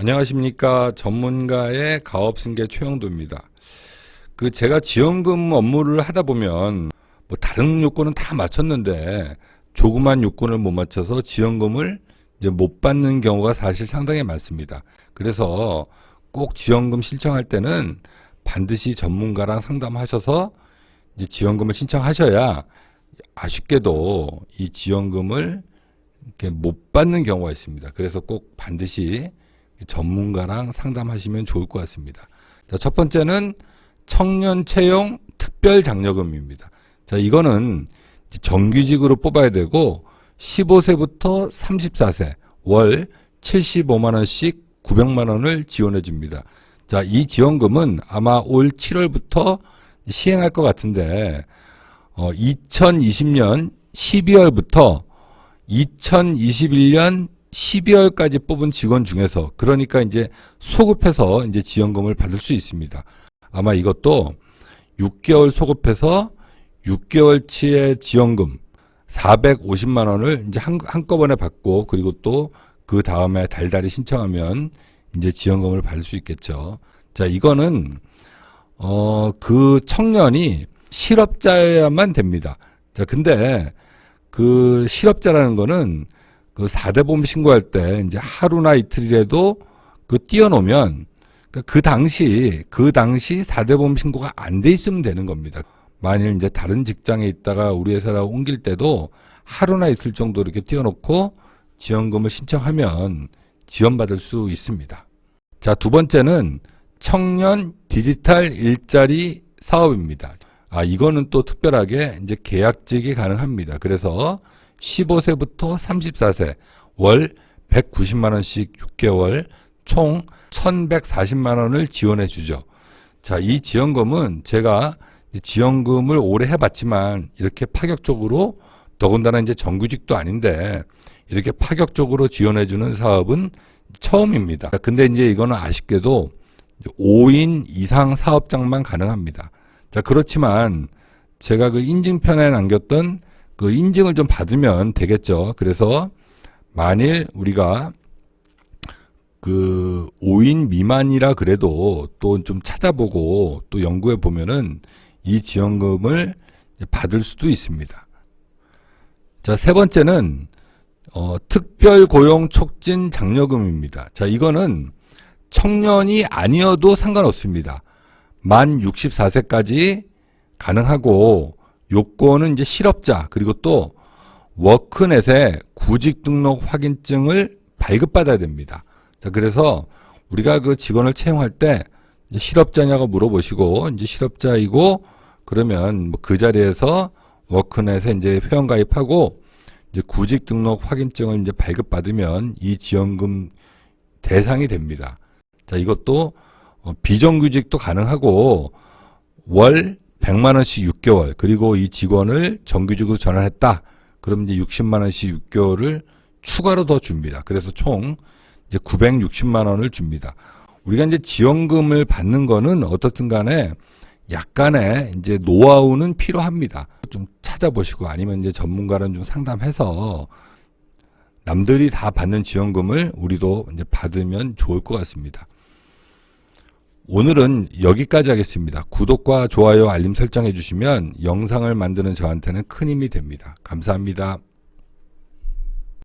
안녕하십니까. 전문가의 가업승계 최영도입니다. 그 제가 지원금 업무를 하다 보면 뭐 다른 요건은 다 맞췄는데 조그만 요건을 못 맞춰서 지원금을 이제 못 받는 경우가 사실 상당히 많습니다. 그래서 꼭 지원금 신청할 때는 반드시 전문가랑 상담하셔서 이제 지원금을 신청하셔야 아쉽게도 이 지원금을 이렇게 못 받는 경우가 있습니다. 그래서 꼭 반드시 전문가랑 상담하시면 좋을 것 같습니다. 자, 첫 번째는 청년 채용 특별 장려금입니다. 자, 이거는 정규직으로 뽑아야 되고 15세부터 34세 월 75만 원씩 900만 원을 지원해 줍니다. 자, 이 지원금은 아마 올 7월부터 시행할 것 같은데 어, 2020년 12월부터 2021년 12월까지 뽑은 직원 중에서 그러니까 이제 소급해서 이제 지원금을 받을 수 있습니다. 아마 이것도 6개월 소급해서 6개월치의 지원금 450만 원을 이제 한, 한꺼번에 받고 그리고 또 그 다음에 달달이 신청하면 이제 지원금을 받을 수 있겠죠. 자, 이거는 어, 그 청년이 실업자여야만 됩니다. 자, 근데 그 실업자라는 거는 그 4대 보험 신고할 때 이제 하루나 이틀이라도 그 띄워놓으면 그그 당시 그 당시 4대 보험 신고가 안 돼 있으면 되는 겁니다. 만일 이제 다른 직장에 있다가 우리 회사로 옮길 때도 하루나 이틀 정도 이렇게 띄워놓고 지원금을 신청하면 지원받을 수 있습니다. 자, 두 번째는 청년 디지털 일자리 사업입니다. 아, 이거는 또 특별하게 이제 계약직이 가능합니다. 그래서 15세부터 34세 월 190만 원씩 6개월 총 1140만 원을 지원해 주죠. 자, 이 지원금은 제가 이 지원금을 오래 해봤지만 이렇게 파격적으로 더군다나 이제 정규직도 아닌데 이렇게 파격적으로 지원해 주는 사업은 처음입니다. 근데 이제 이거는 아쉽게도 5인 이상 사업장만 가능합니다. 자, 그렇지만 제가 그 인증편에 남겼던 그 인증을 좀 받으면 되겠죠. 그래서 만일 우리가 그 5인 미만이라 그래도 또 좀 찾아보고 또 연구해 보면은 이 지원금을 받을 수도 있습니다. 자, 세 번째는 어, 특별 고용 촉진 장려금입니다. 자, 이거는 청년이 아니어도 상관없습니다. 만 64세까지 가능하고 요건은 이제 실업자 그리고 또 워크넷에 구직 등록 확인증을 발급받아야 됩니다. 자, 그래서 우리가 그 직원을 채용할 때 실업자냐고 물어보시고 이제 실업자이고 그러면 뭐 그 자리에서 워크넷에 이제 회원 가입하고 이제 구직 등록 확인증을 이제 발급받으면 이 지원금 대상이 됩니다. 자, 이것도 어, 비정규직도 가능하고 월 100만 원씩 6개월 그리고 이 직원을 정규직으로 전환했다. 그럼 이제 60만 원씩 6개월을 추가로 더 줍니다. 그래서 총 이제 960만 원을 줍니다. 우리가 이제 지원금을 받는 거는 어떻든 간에 약간의 이제 노하우는 필요합니다. 좀 찾아보시고 아니면 이제 전문가랑 좀 상담해서 남들이 다 받는 지원금을 우리도 이제 받으면 좋을 것 같습니다. 오늘은 여기까지 하겠습니다. 구독과 좋아요, 알림 설정해 주시면 영상을 만드는 저한테는 큰 힘이 됩니다. 감사합니다.